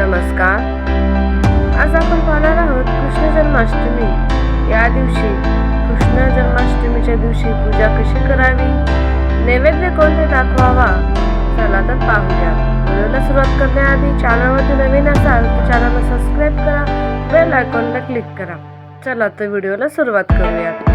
नमस्कार. आज आपण पाहणार आहोत कृष्ण जन्माष्टमी. या दिवशी कृष्ण जन्माष्टमीच्या दिवशी पूजा कशी करावी? नैवेद्य कोणते दाखवावा? चला तर पाहूया व्हिडिओला सुरुवात करण्याआधी चॅनलवरती नवीन असाल तर चॅनलला सबस्क्राईब करा. बेल आयकॉनला क्लिक करा. चला तर व्हिडिओला सुरुवात करूया